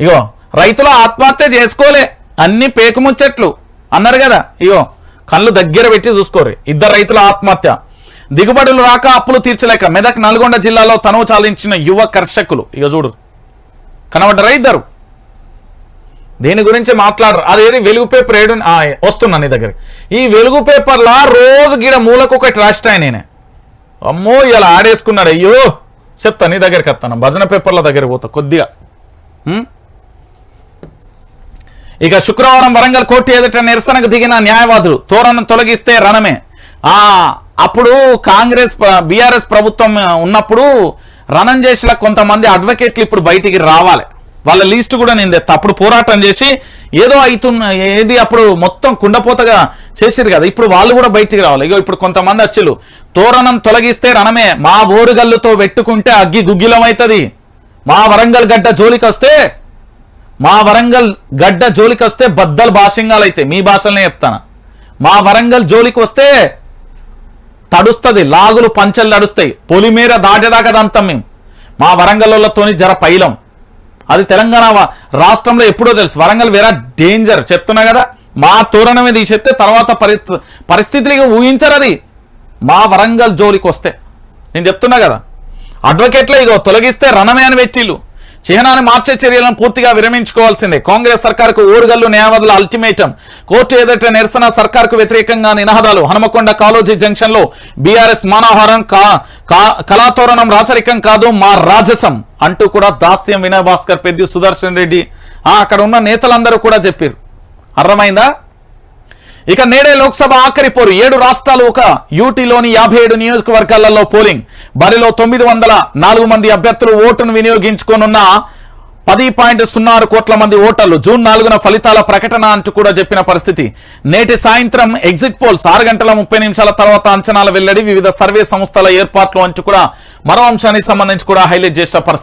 ఇగో రైతులు ఆత్మహత్య చేసుకోలే. అన్ని పేకుముచ్చట్లు అన్నారు కదా ఇగో కళ్ళు దగ్గర పెట్టి చూసుకోరు ఇద్దరు రైతుల ఆత్మహత్య. దిగుబడులు రాక అప్పులు తీర్చలేక మెదక్ నల్గొండ జిల్లాలో తనువు చాలించిన యువ కర్షకులు. ఇక చూడు. కనబడ్డరా ఇద్దరు? దీని గురించి మాట్లాడరు? అదేది వెలుగు పేపర్ ఏడు వస్తున్నా నీ దగ్గర. ఈ వెలుగు పేపర్లా రోజు గీడ మూలకు ఒకటి రాష్ట్రాయి నేనే. అమ్మో ఇలా ఆడేసుకున్నాడు. అయ్యో చెప్తా నీ దగ్గరికి వస్తాను. భజన పేపర్ల దగ్గర పోతా కొద్దిగా. ఇక శుక్రవారం వరంగల్ కోర్టు ఎదుట నిరసనకు దిగిన న్యాయవాదులు తోరణం తొలగిస్తే రణమే. ఆ అప్పుడు కాంగ్రెస్ బీఆర్ఎస్ ప్రభుత్వం ఉన్నప్పుడు రణం చేసిన కొంతమంది అడ్వకేట్లు ఇప్పుడు బయటికి రావాలి. వాళ్ళ లిస్ట్ కూడా నేను తెస్తా అప్పుడు పోరాటం చేసి ఏదో అవుతున్న ఏది అప్పుడు మొత్తం కుండపోతగా చేసేది కదా. ఇప్పుడు వాళ్ళు కూడా బయటికి రావాలి. ఇగో ఇప్పుడు కొంతమంది అచ్చులు తోరణం తొలగిస్తే రణమే. మా ఓరుగల్లుతో పెట్టుకుంటే అగ్గి గుగ్గిలం అవుతుంది మా వరంగల్ గడ్డ జోలికి వస్తే మా వరంగల్ గడ్డ జోలికి వస్తే బద్దలు భాషంగాలు అయితే మీ భాషలనే చెప్తాను? మా వరంగల్ జోలికి వస్తే తడుస్తుంది లాగులు పంచలు తడుస్తాయి పొలిమేర దాటేదాకా దంతాం మేము మా వరంగల్తోని జర పైలం. అది తెలంగాణ రాష్ట్రంలో ఎప్పుడో తెలుసు. వరంగల్ వేరే డేంజర్ చెప్తున్నా కదా? మా తోరణమే తీసేస్తే తర్వాత పరి పరిస్థితులు ఊహించరు అది. మా వరంగల్ జోలికి వస్తే. నేను చెప్తున్నా కదా? అడ్వకేట్లే ఇగో తొలగిస్తే రణమే అని పెట్టిళ్ళు. చిహ్నాన్ని మార్చే చర్యలను పూర్తిగా విరమించుకోవాల్సిందే. కాంగ్రెస్ సర్కార్కు ఊరుగల్లు న్యాయవాదుల అల్టిమేటం. కోర్టు ఎదుట నిరసన సర్కార్కు వ్యతిరేకంగా నినాదాలు. హనుమకొండ కాలోజీ జంక్షన్లో బీఆర్ఎస్ మానవహారం కా- కా- కళాతోరణం రాచరికం కాదు మా రాజసం అంటూ కూడా దాస్యం వినయ్ భాస్కర్ పెద్ది సుదర్శన్ రెడ్డి. ఆ, అక్కడ ఉన్న నేతలందరూ కూడా చెప్పారు అర్థమైందా? ఇక నేడే లోక్సభ ఆఖరి పోరు. ఏడు రాష్ట్రాలు ఒక యూటీలోని యాభై ఏడు నియోజకవర్గాలలో పోలింగ్. బరిలో తొమ్మిది వందల నాలుగు మంది అభ్యర్థులు ఓటును వినియోగించుకోనున్న పది పాయింట్ సున్నా ఆరు కోట్ల మంది ఓటర్లు. జూన్ నాలుగున ఫలితాల ప్రకటన అంటూ కూడా చెప్పిన పరిస్థితి. నేటి సాయంత్రం ఎగ్జిట్ పోల్స్ ఆరు గంటల ముప్పై నిమిషాల తర్వాత అంచనాల వెల్లడి వివిధ సర్వే సంస్థల ఏర్పాట్లు అంటూ కూడా మరో అంశానికి సంబంధించి కూడా హైలైట్ చేసిన పరిస్థితి.